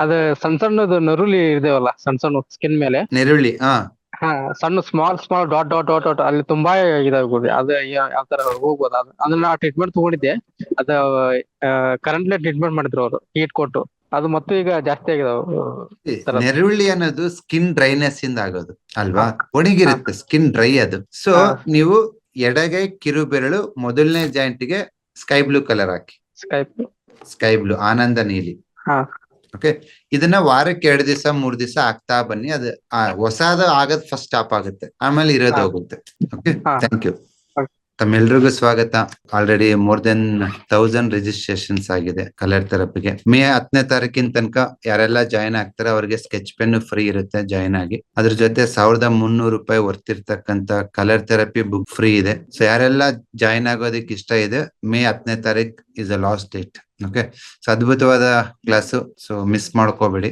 ಅದ ಸಣ್ಣ ಸಣ್ಣದು ನರುಳಿ ಇದೇವಲ್ಲ ಸಣ್ಣ ಸಣ್ಣ ಸ್ಕಿನ್ ಮೇಲೆ. ನೆರುಳಿ ಹಾ. ಹಾ ಸಣ್ಣ small small dot dot dot dot ಅಲ್ಲಿ ತುಂಬಾ ಇದಾವೆ ಅದ ಯಾವ ತರ ಹೋಗ್ಬೋದು ಅದು. ಅದನ್ನ ಟ್ರೀಟ್ಮೆಂಟ್ ತಗೊಂಡಿದ್ದೆ. ಅದ ಕರೆಂಟ್ಲಿ ಟ್ರೀಟ್ಮೆಂಟ್ ಮಾಡಿದ್ರು ಅವರು ಹೀಟ್ ಕೊಟ್ಟು ಅದು ಮತ್ತೆ ಈಗ ಜಾಸ್ತಿ ಆಗಿದಾವೆ ನೆರುಳ್ಳಿ ನೆರುಳಿ ಅನ್ನೋದು ಸ್ಕಿನ್ ಡ್ರೈನೆಸ್ ಇಂದ ಆಗೋದು ಅಲ್ವಾ? ಒಣಗಿರುತ್ತೆ ಸ್ಕಿನ್ ಡ್ರೈ ಅದು. ಸೊ ನೀವು ಎಡಗೈ ಕಿರುಬೆರಳು ಮೊದಲನೇ ಜಾಯಿಂಟ್ಗೆ ಸ್ಕೈ ಬ್ಲೂ ಕಲರ್ ಹಾಕಿ. ಸ್ಕೈ ಬ್ಲೂ ಸ್ಕೈ ಬ್ಲೂ ಆನಂದ ನೀಲಿ. ಹಾ. ಓಕೆ ಇದನ್ನ ವಾರಕ್ಕೆ ಎರಡ್ ದಿವಸ ಮೂರ್ ದಿವಸ ಆಗ್ತಾ ಬನ್ನಿ. ಅದು ಹೊಸಾದ ಆಗದ್ ಫಸ್ಟ್ ಸ್ಟಾಪ್ ಆಗುತ್ತೆ. ಆಮೇಲೆ ಇರೋದು ಹೋಗುತ್ತೆ. Okay thank you. ತಮ್ಮೆಲ್ರಿಗೂ ಸ್ವಾಗತ. Already more than thousand registrations ಆಗಿದೆ ಕಲರ್ ಥೆರಪಿಗೆ ಮೇ ಹತ್ತನೇ ತಾರೀಕಿನ ತನಕ ಯಾರೆಲ್ಲ ಜಾಯಿನ್ ಆಗ್ತಾರೆ ಅವ್ರಿಗೆ ಸ್ಕೆಚ್ ಪೆನ್ ಫ್ರೀ ಇರುತ್ತೆ ಜಾಯಿನ್ ಆಗಿ. ಅದ್ರ ಜೊತೆ ಸಾವಿರದ ಮುನ್ನೂರು ರೂಪಾಯಿ ವರ್ತಿರ್ತಕ್ಕಂತ ಕಲರ್ ಥೆರಪಿ ಬುಕ್ ಫ್ರೀ ಇದೆ. ಸೊ ಯಾರೆಲ್ಲ ಜಾಯಿನ್ ಆಗೋದಕ್ಕೆ ಇಷ್ಟ ಇದೆ ಮೇ ಹತ್ತನೇ ತಾರೀಕ್ is a last date okay so ಅದ್ಭುತವಾದ ಕ್ಲಾಸು ಸೊ ಮಿಸ್ ಮಾಡ್ಕೋಬೇಡಿ.